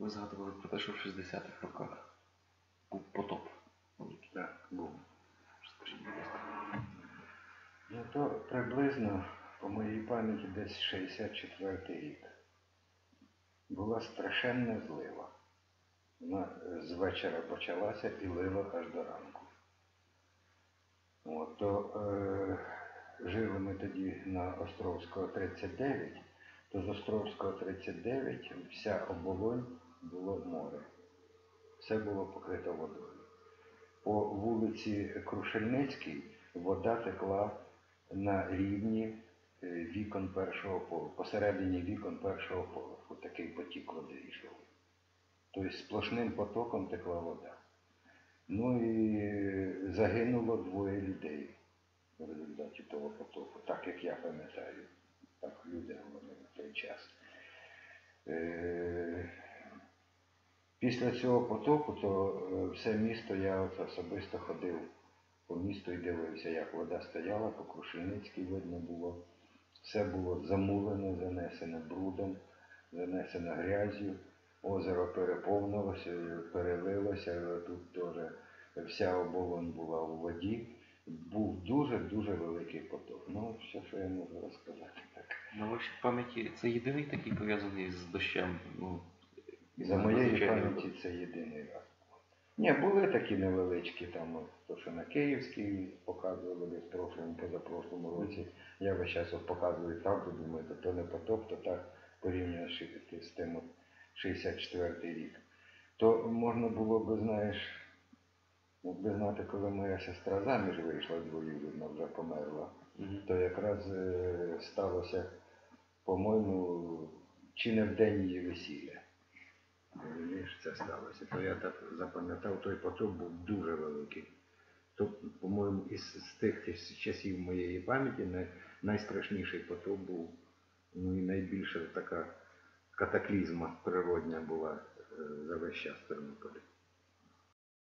Ви згадували про те, що в 60-х роках був потоп. Так, був. Ну то приблизно, по моїй пам'яті, десь 64 рік. Була страшенна злива. Вона з вечора почалася і лила аж до ранку. От, то е, жили ми тоді на Островського 39, то з Островського 39 вся оболонь було море. Все було покрито водою. По вулиці Крушельницькій вода текла на рівні е, вікон першого поверху, посередині вікон першого поверху. Такий потік води йшов. Тобто сплошним потоком текла вода. Ну і загинуло двоє людей в результаті того потоку, так як я пам'ятаю. Так люди говорили в той час. Е, Після цього потоку, то е, все місто я от особисто ходив по місту і дивився, як вода стояла, по Крушельницькій видно було. Все було замулене, занесене брудом, занесено грязю, озеро переповнилося, перелилося, тут теж вся оболонь була у воді. Був дуже-дуже великий поток. Ну, все, що я можу розказати. Так. На вашій пам'яті це єдиний такий пов'язаний з дощем. Ну, За моєї пам'яті це єдиний раз. Ні, були такі невеличкі, там, то, що на Київській показували в прошлому, позапрошлому році. Я весь час от показую правду, думаю, то, то не потоп, то так порівняно з тим от 64 рік. То можна було би, знаєш, якби знати, коли моя сестра заміж вийшла двоюрідна, вже померла, Мгм. то якраз е, сталося, по-моєму, чи не в день її весілля. Розумієш, це сталося. То я так запам'ятав, той поток був дуже великий. То, по-моєму, із з тих часів моєї пам'яті най, найстрашніший поток був, ну і найбільша така катаклізма природня була е, за весь час в Тернополі.